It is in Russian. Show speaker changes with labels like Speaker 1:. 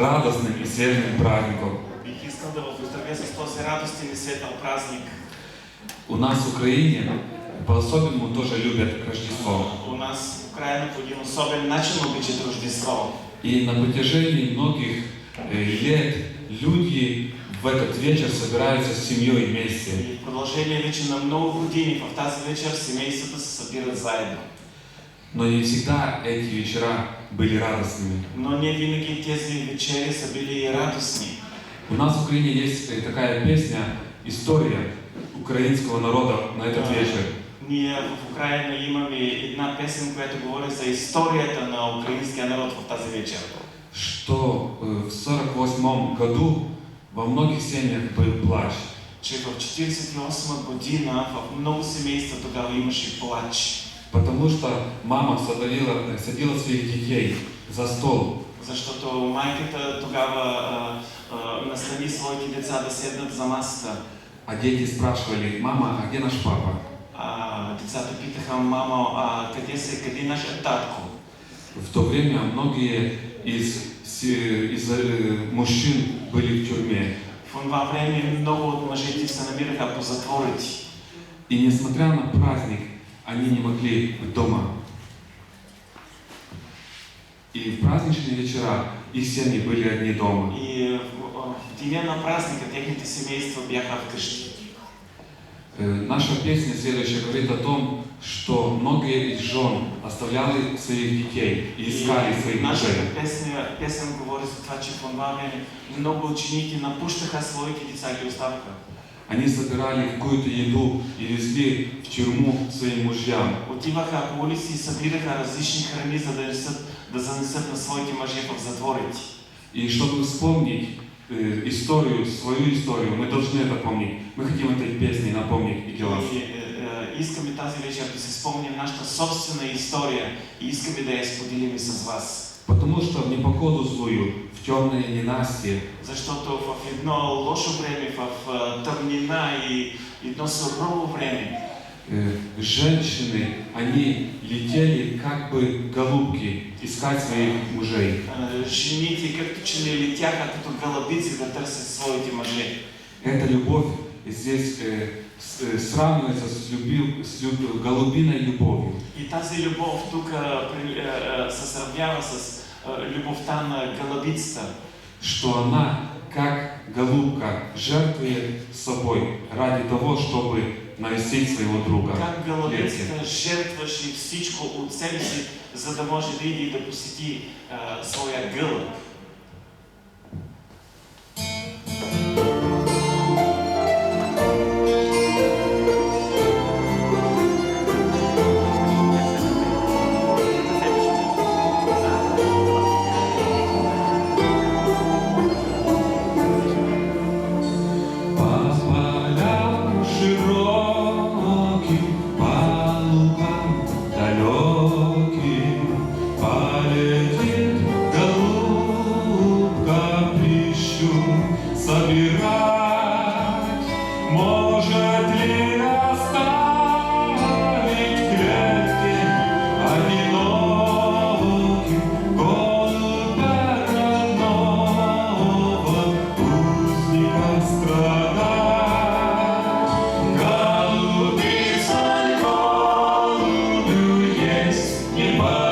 Speaker 1: радостным и свежим праздником.
Speaker 2: Бих искал да ви поздравя с този радостен и светъл празник.
Speaker 1: У нас в Украине по-особенному тоже любят Рождество.
Speaker 2: У нас в Украина по един особен начин обичат Рождество.
Speaker 1: И на протяжении многих э, лет люди в этот вечер собираются с семьей вместе.
Speaker 2: И в продължение вече на много години в тази вечер семействата се събират заедно.
Speaker 1: Но не всегда эти вечера были радостными.
Speaker 2: Но не винаги тези вечери са били радостни.
Speaker 1: У нас в Украине есть э, такая песня, история украинского народа на этот вечер.
Speaker 2: Ние в Украина имаме една песен, която говори за историята на украинския народ в тази вечер.
Speaker 1: Что э, в 48 году во многих семьях был плач.
Speaker 2: Че в 48 година в много семейства тогава имаше плач.
Speaker 1: Потому что мама садила, э, садила своих детей за стол
Speaker 2: Защото майката тогава а, а, наслани своите деца да седнат за масата.
Speaker 1: А дети спрашивали, мама, а где наш папа?
Speaker 2: А децата питаха, мамо, а къде се, къде е нашия татко?
Speaker 1: В то время многие из, из э, мужчин были в тюрьме.
Speaker 2: В това време много от мъжете се намираха по затворите.
Speaker 1: И несмотря на праздник, они не могли быть дома. И в праздничные вечера их семьи были одни дома.
Speaker 2: И в, в деня на праздника техните семейства бяха вкъщи.
Speaker 1: Э, Наша песня следующая говорит о том, что многие из жен оставляли своих детей и искали своих мужей.
Speaker 2: нашата песня, песен говори за това, че в това време много ученици напущаха своите деца и ги оставаха.
Speaker 1: Они собирали какую-то еду и везли в тюрьму своим мужьям.
Speaker 2: Отиваха по улици и събираха различни храни, за да, да занесат на своите мъже в затворите.
Speaker 1: И чтобы вспомнить э, историю, свою историю, мы должны это помнить. Мы хотим этой песней напомнить и делать.
Speaker 2: И, е, е, искаме тази вечер да си спомним нашата собствена история и искаме да я споделим и с вас.
Speaker 1: Потому что в непогоду злую, в темное ненастье,
Speaker 2: Защото в едно лошо време, в а, тъмнина и едно сурово време,
Speaker 1: э, женщины, они летели как бы голубки искать своих мужей.
Speaker 2: а, жените като че не летяха като гълъбици да търсят своите мъже.
Speaker 1: Эта любовь здесь э, с- э, сравнивается с, люби- с люб- голубиной любовью.
Speaker 2: И тази любов тук а, се сравнява с а, любовта на гълъбицата.
Speaker 1: что она, как голубка, жертвует собой ради того, чтобы навестить своего друга.
Speaker 2: Как гълъбицата
Speaker 1: клетке.
Speaker 2: жертваше всичко от себе си, за да може да да посети а, своя гълъб.
Speaker 1: умирать, может ли оставить крепким, одиноким а голубя узника страдать? Голуби, соль, голубю ну, есть не.